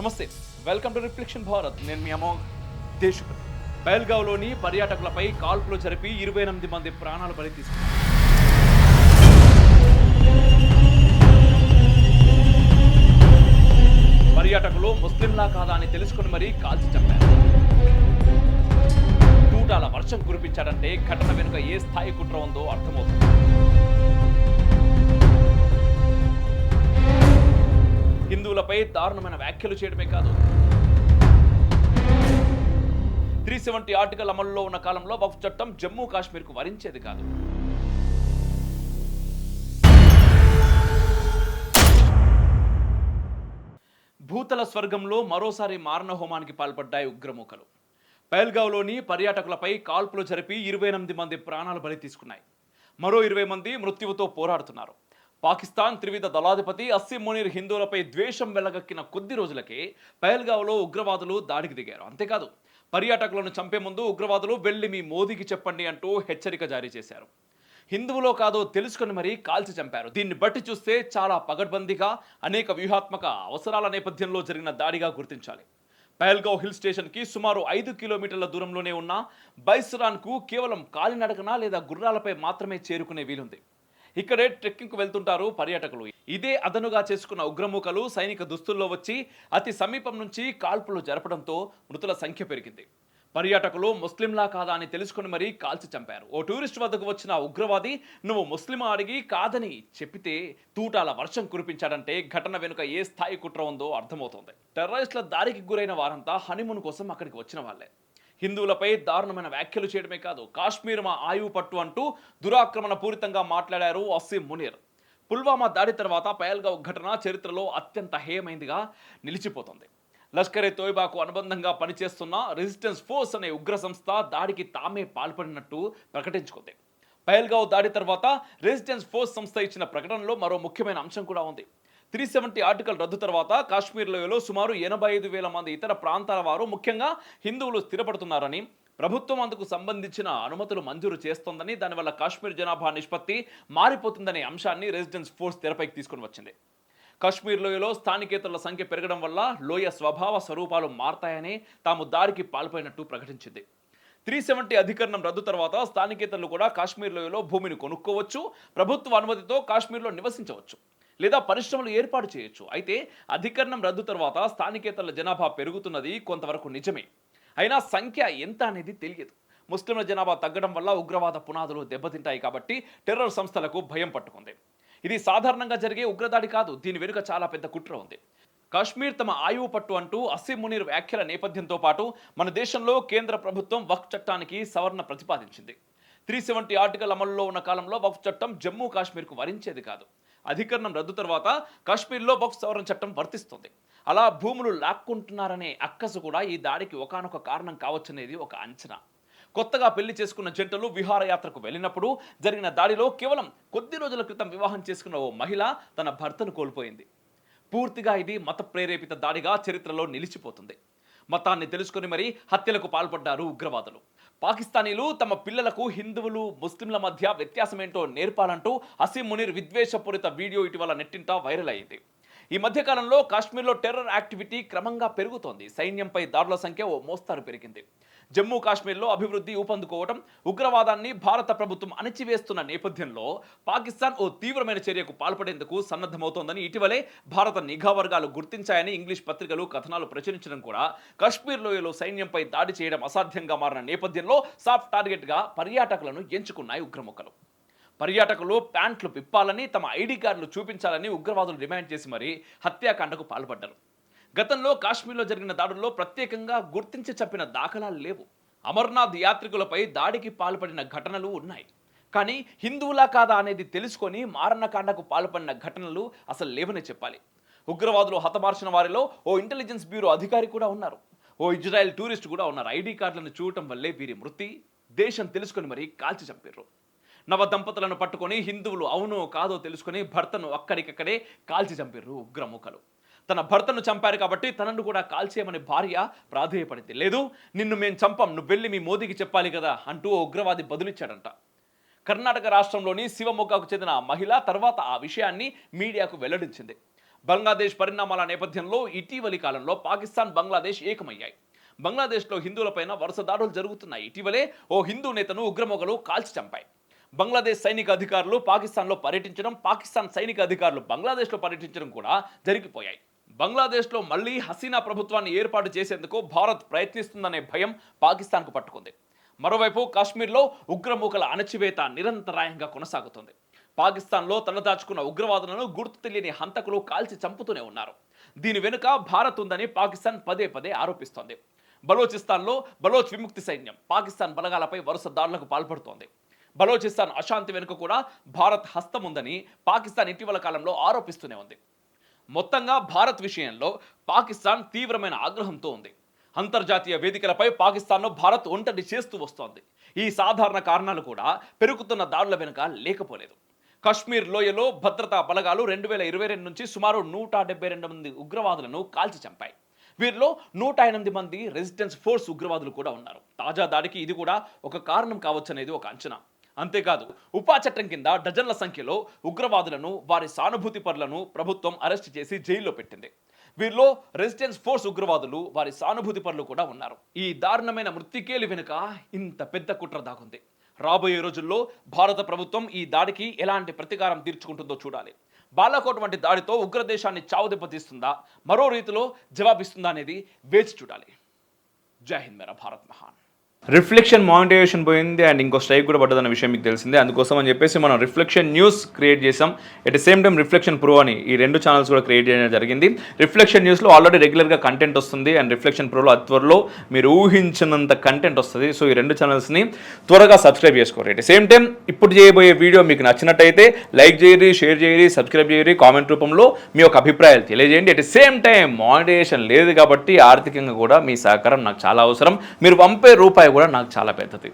నమస్తే welcome to reflection Bharat. నేను మీ అమోఘ్ దేశపతి. బయల్గావ్లోని పర్యాటకులపై కాల్పులు జరిపి ఇరవై ఎనిమిది మంది ప్రాణాలు బలి తీసుకున్నారు పర్యాటకులు ముస్లింలా కాదా అని తెలుసుకుని మరీ కాల్చి చంపారు. తూటాల వర్షం కురిపించాడంటే ఘటన వెనుక ఏ స్థాయి కుట్ర ఉందో అర్థమవుతుంది. హిందువులపై దారుణమైన వ్యాఖ్యలు చేయడమే కాదు. త్రీ సెవెంటీ ఆర్టికల్ అమల్లో ఉన్న కాలంలో వక్ఫ్ చట్టం జమ్మూ కాశ్మీర్కు వరించేది కాదు. భూతల స్వర్గంలో మరోసారి మారణ హోమానికి పాల్పడ్డాయి ఉగ్రమూకలు. పహల్గావ్లోని పర్యాటకులపై కాల్పులు జరిపి ఇరవై ఎనిమిది మంది ప్రాణాలు బలి తీసుకున్నాయి. మరో ఇరవై మంది మృత్యువుతో పోరాడుతున్నారు. పాకిస్తాన్ త్రివిధ దళాధిపతి అస్సిం మునీర్ హిందువులపై ద్వేషం వెలగక్కిన కొద్ది రోజులకే పహల్గావ్లో ఉగ్రవాదులు దాడికి దిగారు. అంతేకాదు పర్యాటకులను చంపే ముందు ఉగ్రవాదులు వెళ్ళి మీ మోదీకి చెప్పండి అంటూ హెచ్చరిక జారీ చేశారు. హిందువులో కాదో తెలుసుకొని మరీ కాల్చి చంపారు. దీన్ని బట్టి చూస్తే చాలా పగడ్బందీగా అనేక వ్యూహాత్మక అవసరాల నేపథ్యంలో జరిగిన దాడిగా గుర్తించాలి. పహల్గావ్ హిల్ స్టేషన్కి సుమారు ఐదు కిలోమీటర్ల దూరంలోనే ఉన్న బైస్రాన్కు కేవలం కాలినడకన లేదా గుర్రాలపై మాత్రమే చేరుకునే వీలుంది? ఇక్కడే ట్రెక్కింగ్కు వెళ్తుంటారు పర్యాటకులు. ఇదే అదనుగా చేసుకున్న ఉగ్రమూకలు సైనిక దుస్తుల్లో వచ్చి అతి సమీపం నుంచి కాల్పులు జరపడంతో మృతుల సంఖ్య పెరిగింది. పర్యాటకులు ముస్లింలా కాదా అని తెలుసుకుని మరీ కాల్చి చంపారు. ఓ టూరిస్ట్ వద్దకు వచ్చిన ఉగ్రవాది నువ్వు ముస్లిం అడిగి కాదని చెప్పితే తూటాల వర్షం కురిపించాడంటే ఘటన వెనుక ఏ స్థాయి కుట్ర ఉందో అర్థమవుతోంది. టెర్రరిస్టుల దారికి గురైన వారంతా హనీమూన్ కోసం అక్కడికి వచ్చిన వాళ్ళే. హిందువులపై దారుణమైన వ్యాఖ్యలు చేయడమే కాదు కాశ్మీర్ మా ఆయువు పట్టు అంటూ దురాక్రమణ పూరితంగా మాట్లాడారు అసీం మునీర్. పుల్వామా దాడి తర్వాత పయల్గా ఘటన చరిత్రలో అత్యంత హేయమైందిగా నిలిచిపోతుంది. లష్కర్ ఏ తోయిబాకు అనుబంధంగా పనిచేస్తున్న రెసిస్టెన్స్ ఫోర్స్ అనే ఉగ్ర సంస్థ దాడికి తామే పాల్పడినట్టు ప్రకటించుకుంది. పయల్గావ్ దాడి తర్వాత రెసిస్టెన్స్ ఫోర్స్ సంస్థ ఇచ్చిన ప్రకటనలో మరో ముఖ్యమైన అంశం కూడా ఉంది. త్రీ సెవెంటీ ఆర్టికల్ రద్దు తర్వాత కాశ్మీర్ లోయలో సుమారు ఎనభై ఐదు వేల మంది ఇతర ప్రాంతాల వారు ముఖ్యంగా హిందువులు స్థిరపడుతున్నారని ప్రభుత్వం అందుకు సంబంధించిన అనుమతులు మంజూరు చేస్తోందని దానివల్ల కాశ్మీర్ జనాభా నిష్పత్తి మారిపోతుందనే అంశాన్ని రెసిడెన్స్ ఫోర్స్ తెరపైకి తీసుకుని వచ్చింది. కాశ్మీర్ లోయలో స్థానికేతరుల సంఖ్య పెరగడం వల్ల లోయ స్వభావ స్వరూపాలు మారతాయని తాము దారికి పాల్పడినట్టు ప్రకటించింది. త్రీ సెవెంటీ అధికరణం రద్దు తర్వాత స్థానికేతరులు కూడా కాశ్మీర్ లోయలో భూమిని కొనుక్కోవచ్చు ప్రభుత్వ అనుమతితో కాశ్మీర్లో నివసించవచ్చు. లేదా పరిశ్రమలు ఏర్పాటు చేయొచ్చు. అయితే అధికరణం రద్దు తర్వాత స్థానికేతరుల జనాభా పెరుగుతున్నది కొంతవరకు నిజమే. అయినా సంఖ్య ఎంత అనేది తెలియదు. ముస్లింల జనాభా తగ్గడం వల్ల ఉగ్రవాద పునాదులు దెబ్బతింటాయి కాబట్టి టెర్రర్ సంస్థలకు భయం పట్టుకుంది. ఇది సాధారణంగా జరిగే ఉగ్రదాడి కాదు. దీని వెనుక చాలా పెద్ద కుట్ర ఉంది. కాశ్మీర్ తమ ఆయువు పట్టు అంటూ అసీం మునీర్ వ్యాఖ్యల నేపథ్యంతో పాటు మన దేశంలో కేంద్ర ప్రభుత్వం వక్ చట్టానికి సవరణ ప్రతిపాదించింది. త్రీ సెవెంటీ ఆర్టికల్ అమల్లో ఉన్న కాలంలో వక్ఫ్ చట్టం జమ్మూ కాశ్మీర్కు వరించేది కాదు. అధికరణం రద్దు తర్వాత కాశ్మీర్లో వక్ఫ్ సవరణ చట్టం వర్తిస్తుంది. అలా భూములు లాక్కుంటున్నారనే అక్కసు కూడా ఈ దాడికి ఒకానొక కారణం కావచ్చనేది ఒక అంచనా. కొత్తగా పెళ్ళి చేసుకున్న జంటలు విహారయాత్రకు వెళ్ళినప్పుడు జరిగిన దాడిలో కేవలం కొద్ది రోజుల క్రితం వివాహం చేసుకున్న ఓ మహిళ తన భర్తను కోల్పోయింది. పూర్తిగా ఇది మత ప్రేరేపిత దాడిగా చరిత్రలో నిలిచిపోతుంది. మతాన్ని తెలుసుకొని మరీ హత్యలకు పాల్పడ్డారు ఉగ్రవాదులు. పాకిస్తానీలు తమ పిల్లలకు హిందువులు ముస్లింల మధ్య వ్యత్యాసం ఏంటో నేర్పాలంటూ హసీం మునీర్ విద్వేషపూరిత వీడియో ఇటీవల నెట్టింటా వైరల్ అయింది. ఈ మధ్యకాలంలో కాశ్మీర్లో టెర్రర్ యాక్టివిటీ క్రమంగా పెరుగుతోంది. సైన్యంపై దాడుల సంఖ్య ఓ మోస్తారు పెరిగింది. జమ్మూ కాశ్మీర్లో అభివృద్ధి ఊపందుకోవడం ఉగ్రవాదాన్ని భారత ప్రభుత్వం అణచివేస్తున్న నేపథ్యంలో పాకిస్తాన్ ఓ తీవ్రమైన చర్యకు పాల్పడేందుకు సన్నద్ధమవుతోందని ఇటీవలే భారత నిఘా వర్గాలు గుర్తించాయని ఇంగ్లీష్ పత్రికలు కథనాలు ప్రచురించడం కూడా కాశ్మీర్ లోయలో సైన్యంపై దాడి చేయడం అసాధ్యంగా మారిన నేపథ్యంలో సాఫ్ట్ టార్గెట్గా పర్యాటకులను ఎంచుకున్నాయి ఉగ్రముఖలు పర్యాటకులు ప్యాంట్లు పిప్పాలని తమ ఐడి కార్డులు చూపించాలని ఉగ్రవాదులు డిమాండ్ చేసి మరీ హత్యాకాండకు పాల్పడ్డారు. గతంలో కాశ్మీర్లో జరిగిన దాడుల్లో ప్రత్యేకంగా గుర్తించి చెప్పిన దాఖలాలు లేవు. అమర్నాథ్ యాత్రికులపై దాడికి పాల్పడిన ఘటనలు ఉన్నాయి. కానీ హిందువులా కాదా అనేది తెలుసుకొని మారణకాండకు పాల్పడిన ఘటనలు అసలు లేవనే చెప్పాలి. ఉగ్రవాదులు హతమార్చిన వారిలో ఓ ఇంటెలిజెన్స్ బ్యూరో అధికారి కూడా ఉన్నారు. ఓ ఇజ్రాయెల్ టూరిస్ట్ కూడా ఉన్నారు. ఐడి కార్డులను చూడటం వల్లే వీరి మృతి దేశం తెలుసుకొని మరీ కాల్చి చంపారు నవ దంపతులను పట్టుకొని హిందువులు అవునో కాదో తెలుసుకొని భర్తను అక్కడికక్కడే కాల్చి చంపారు ఉగ్రముఖలు తన భర్తను చంపారు కాబట్టి తనను కూడా కాల్చేయమని భార్య ప్రాధేయపడింది. లేదు నిన్ను మేము చంపం నువ్వు వెళ్ళి మీ మోదీకి చెప్పాలి కదా అంటూ ఓ ఉగ్రవాది బదులిచ్చాడంట. కర్ణాటక రాష్ట్రంలోని శివమొగ్గకు చెందిన ఆ మహిళ తర్వాత ఆ విషయాన్ని మీడియాకు వెల్లడించింది. బంగ్లాదేశ్ పరిణామాల నేపథ్యంలో ఇటీవలి కాలంలో పాకిస్తాన్ బంగ్లాదేశ్ ఏకమయ్యాయి. బంగ్లాదేశ్లో హిందువులపైన వరుస దాడులు జరుగుతున్నాయి. ఇటీవలే ఓ హిందూ నేతను ఉగ్రమొగలు కాల్చి చంపాయి. బంగ్లాదేశ్ సైనిక అధికారులు పాకిస్తాన్లో పర్యటించడం పాకిస్తాన్ సైనిక అధికారులు బంగ్లాదేశ్లో పర్యటించడం కూడా జరిగిపోయాయి. బంగ్లాదేశ్లో మళ్ళీ హసీనా ప్రభుత్వాన్ని ఏర్పాటు చేసేందుకు భారత్ ప్రయత్నిస్తుందనే భయం పాకిస్తాన్కు పట్టుకుంది. మరోవైపు కాశ్మీర్లో ఉగ్రమూకల అణచివేత నిరంతరాయంగా కొనసాగుతుంది. పాకిస్తాన్లో తలదాచుకున్న ఉగ్రవాదులను గుర్తు తెలియని హంతకులు కాల్చి చంపుతూనే ఉన్నారు. దీని వెనుక భారత్ ఉందని పాకిస్తాన్ పదే పదే ఆరోపిస్తోంది. బలోచిస్తాన్లో బలోచ్ విముక్తి సైన్యం పాకిస్తాన్ బలగాలపై వరుస దాడులకు పాల్పడుతోంది. బలోచిస్తాన్ అశాంతి వెనుక కూడా భారత్ హస్తం ఉందని పాకిస్తాన్ ఇటీవల కాలంలో ఆరోపిస్తూనే ఉంది. మొత్తంగా భారత్ విషయంలో పాకిస్తాన్ తీవ్రమైన ఆగ్రహంతో ఉంది. అంతర్జాతీయ వేదికలపై పాకిస్తాన్ను భారత్ ఒంటరి చేస్తూ వస్తోంది. ఈ సాధారణ కారణాలు కూడా పెరుగుతున్న దాడుల వెనుక లేకపోలేదు. కశ్మీర్ లోయలో భద్రతా బలగాలు రెండు వేల ఇరవై రెండు నుంచి సుమారు నూట డెబ్బై రెండు మంది ఉగ్రవాదులను కాల్చి చంపాయి. వీరిలో నూట ఎనిమిది మంది రెసిడెన్స్ ఫోర్స్ ఉగ్రవాదులు కూడా ఉన్నారు. తాజా దాడికి ఇది కూడా ఒక కారణం కావచ్చనేది ఒక అంచనా. అంతేకాదు ఉపా చట్టం కింద డజన్ల సంఖ్యలో ఉగ్రవాదులను వారి సానుభూతి పరులను ప్రభుత్వం అరెస్ట్ చేసి జైల్లో పెట్టింది. వీరిలో రెసిడెన్స్ ఫోర్స్ ఉగ్రవాదులు వారి సానుభూతి పరులు కూడా ఉన్నారు. ఈ దారుణమైన మృతికేలు వెనుక ఇంత పెద్ద కుట్ర దాగుంది. రాబోయే రోజుల్లో భారత ప్రభుత్వం ఈ దాడికి ఎలాంటి ప్రతీకారం తీర్చుకుంటుందో చూడాలి. బాలాకోట్ వంటి దాడితో ఉగ్రదేశాన్ని చావు దెబ్బతీస్తుందా మరో రీతిలో జవాబిస్తుందా అనేది వేచి చూడాలి. జై హింద్ మేరా భారత్ మహాన్. రిఫ్లెక్షన్ మానిటైజేషన్ పోయింది అండ్ ఇంకో స్ట్రైక్ కూడా పడ్డదన్న విషయం మీకు తెలిసిందే. అందుకోసం అని చెప్పేసి మనం రిఫ్లెక్షన్ న్యూస్ క్రియేట్ చేసాం at the same time reflection pro అని ఈ రెండు ఛానల్స్ కూడా క్రియేట్ చేయడం జరిగింది. రిఫ్లెక్షన్ న్యూస్లో ఆల్రెడీ రెగ్యులర్గా కంటెంట్ వస్తుంది అండ్ రిఫ్లెక్షన్ ప్రోలో త్వరలో మీరు ఊహించినంత కంటెంట్ వస్తుంది. సో ఈ రెండు ఛానల్స్ని త్వరగా సబ్స్క్రైబ్ చేసుకోరు ఎట్ ద సేమ్ టైం ఇప్పుడు చేయబోయే వీడియో మీకు నచ్చినట్టయితే లైక్ చేయరి షేర్ చేయరి సబ్స్క్రైబ్ చేయరి కామెంట్ రూపంలో మీ యొక్క అభిప్రాయాలు తెలియజేయండి. At the same time monetization లేదు కాబట్టి ఆర్థికంగా కూడా మీ సహకారం నాకు చాలా అవసరం. మీరు పంపే రూపాయి కూడా నాకు చాలా పెద్దది.